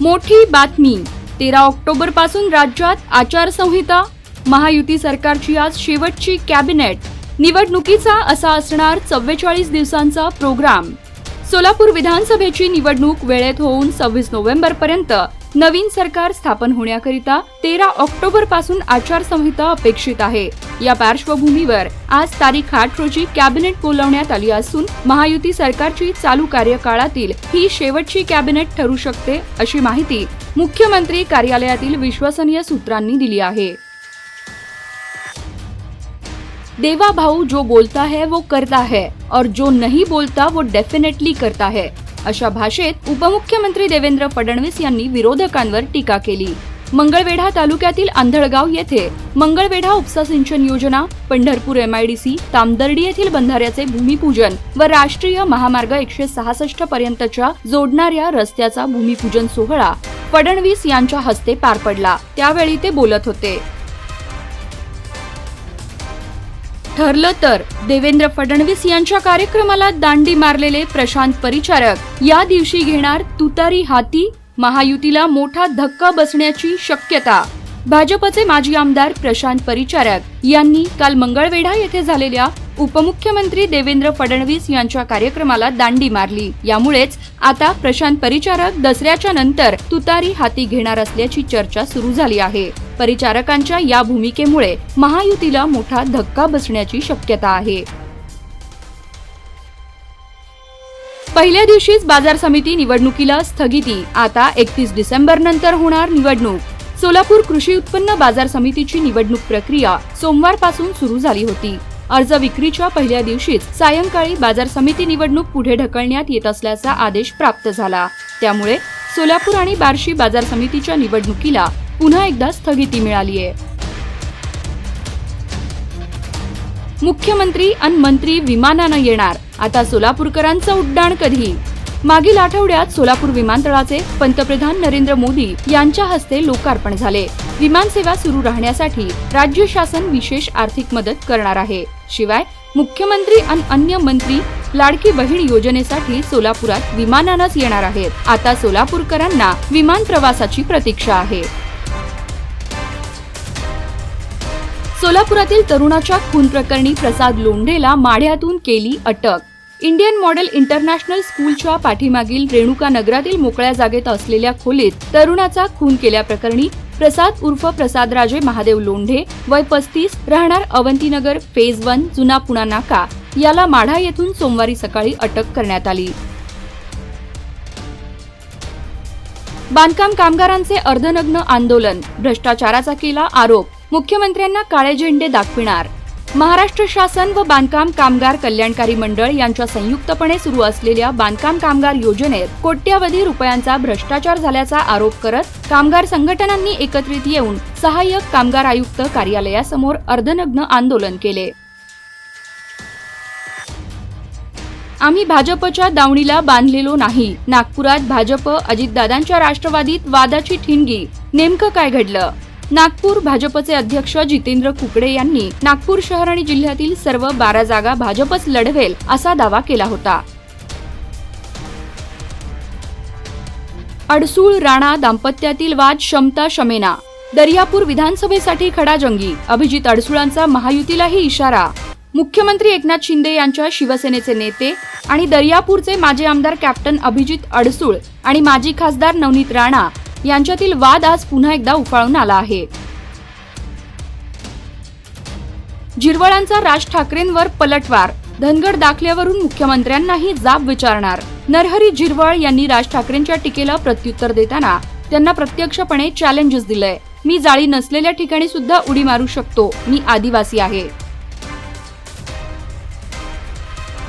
मोठी बातमी. तेरा ऑक्टोबरपासून राज्यात आचारसंहिता. महायुती सरकारची आज शेवटची कॅबिनेट. निवडणुकीचा असा असणार चव्वेचाळीस दिवसांचा प्रोग्राम. सोलापूर विधानसभेची निवडणूक वेळेत होऊन सव्वीस नोव्हेंबर पर्यंत नवीन सरकार स्थापन होण्याकरिता तेरा ऑक्टोबरपासून आचारसंहिता अपेक्षित आहे. या पार्श्वभूमीवर आज तारीख आठ रोजी कॅबिनेट बोलावण्यात आली असून महायुती सरकारची चालू कार्यकाळातील ही शेवटची कॅबिनेट ठरू शकते अशी माहिती मुख्यमंत्री कार्यालयातील विश्वसनीय सूत्रांनी दिली आहे. देवा भाऊ जो बोलता है वो करता है और जो नहीं बोलता वो डेफिनेटली करता है. अशा भाषेत उपमुख्यमंत्री देवेंद्र फडणवीस यांनी विरोधकांवर टीका केली. मंगळवेढा तालुक्यातील आंधळगाव येथे मंगळवेढा उपसा सिंचन योजना पंढरपूर एमआयडीसी तामदर्डी येथील बंधाऱ्याचे भूमिपूजन व राष्ट्रीय महामार्ग एकशे सहासष्ट पर्यंतच्या जोडणाऱ्या रस्त्याचा भूमिपूजन सोहळा फडणवीस यांच्या हस्ते पार पडला. त्यावेळी ते बोलत होते. ठरलं तर देवेंद्र फडणवीस यांच्या कार्यक्रमाला दांडी मारलेले प्रशांत परिचारक. या दिवशी घेणार तुतारी हाती महायुतीला मोठा धक्का बसण्याची शक्यता. भाजपचे माजी आमदार प्रशांत परिचारक यांनी काल मंगळवेढा येथे झालेल्या उपमुख्यमंत्री देवेंद्र फडणवीस यांच्या कार्यक्रमाला दांडी मारली. यामुळेच आता प्रशांत परिचारक दसऱ्याच्या नंतर तुतारी हाती घेणार असल्याची चर्चा सुरू झाली आहे. परिचारकांच्या या भूमिकेमुळे महायुतीला मोठा धक्का बसण्याची शक्यता आहे. पहिल्या दिवशीच बाजार समिती निवडणुकीला स्थगिती. आता एकतीस डिसेंबर नंतर होणार निवडणूक. सोलापूर कृषी उत्पन्न बाजार समितीची निवडणूक प्रक्रिया सोमवारपासून सुरू झाली होती. अर्ज विक्रीच्या पहिल्या दिवशीच सायंकाळी बाजार समिती निवडणूक पुढे ढकलण्यात येत असल्याचा आदेश प्राप्त झाला. त्यामुळे सोलापूर आणि बार्शी बाजार समितीच्या निवडणुकीला पुन्हा एकदा स्थगिती मिळाली आहे. मुख्यमंत्री आणि मंत्री विमानानं येणार. आता सोलापूरकरांचं उड्डाण कधी? मागील आठवड्यात सोलापूर विमानतळाचे पंतप्रधान नरेंद्र मोदी यांच्या हस्ते लोकार्पण झाले. विमानसेवा सुरू राहण्यासाठी राज्य शासन विशेष आर्थिक मदत करणार आहे. शिवाय मुख्यमंत्री आणि अन्य मंत्री लाडकी बहीण योजनेसाठी सोलापुरात विमानानंच येणार आहेत. आता सोलापूरकरांना विमान प्रवासाची प्रतीक्षा आहे. सोलापुरातील तरुणाच्या खून प्रकरणी प्रसाद लोंढेला माढ्यातून केली अटक. इंडियन मॉडेल इंटरनॅशनल स्कूलच्या पाठीमागील रेणुका नगरातील मोकळ्या जागेत असलेल्या खोलीत तरुणाचा खून केल्याप्रकरणी प्रसाद उर्फ प्रसादराजे महादेव लोंढे वय पस्तीस राहणार अवंतीनगर फेज वन जुना पुणा नाका. याला माढा येथून सोमवारी सकाळी अटक करण्यात आली. बांधकाम कामगारांचे अर्धनग्न आंदोलन भ्रष्टाचाराचा केला आरोप. मुख्यमंत्र्यांना काळे झेंडे दाखविणार. महाराष्ट्र शासन व बांधकाम कामगार कल्याणकारी मंडळ यांच्या संयुक्तपणे सुरू असलेल्या बांधकाम कामगार योजनेत कोट्यावधी रुपयांचा भ्रष्टाचार झाल्याचा आरोप करत कामगार संघटनांनी एकत्रित येऊन सहाय्यक कामगार आयुक्त कार्यालयासमोर अर्धनग्न आंदोलन केले. आम्ही भाजपच्या दावणीला बांधलेलो नाही. नागपुरात भाजप अजितदादांच्या राष्ट्रवादीत वादाची ठिणगी. नेमकं काय घडलं? नागपूर भाजपचे अध्यक्ष जितेंद्र कुकडे यांनी नागपूर शहर आणि जिल्ह्यातील सर्व बारा जागा भाजपच लढवेल असा दावा केला होता. अडसूळ राणा दाम्पत्यातील वाद क्षमता शमेना दर्यापूर विधानसभेसाठी खडाजंगी. अभिजित अडसुळांचा महायुतीलाही इशारा. मुख्यमंत्री एकनाथ शिंदे यांच्या शिवसेनेचे नेते आणि दर्यापूरचे माजी आमदार कॅप्टन अभिजित अडसूळ आणि माजी खासदार नवनीत राणा यांच्यातील वाद आज पुन्हा एकदा उफाळून आला आहे. जिरवळांचा राज ठाकरेंवर पलटवार. धनगड दाखल्यावरून मुख्यमंत्र्यांनाही जाब विचारणार. नरहरी जिरवळ यांनी राज ठाकरेंच्या टीकेला प्रत्युत्तर देताना त्यांना प्रत्यक्षपणे चॅलेंजेस दिलंय. मी जाळी नसलेल्या ठिकाणी सुद्धा उडी मारू शकतो. मी आदिवासी आहे.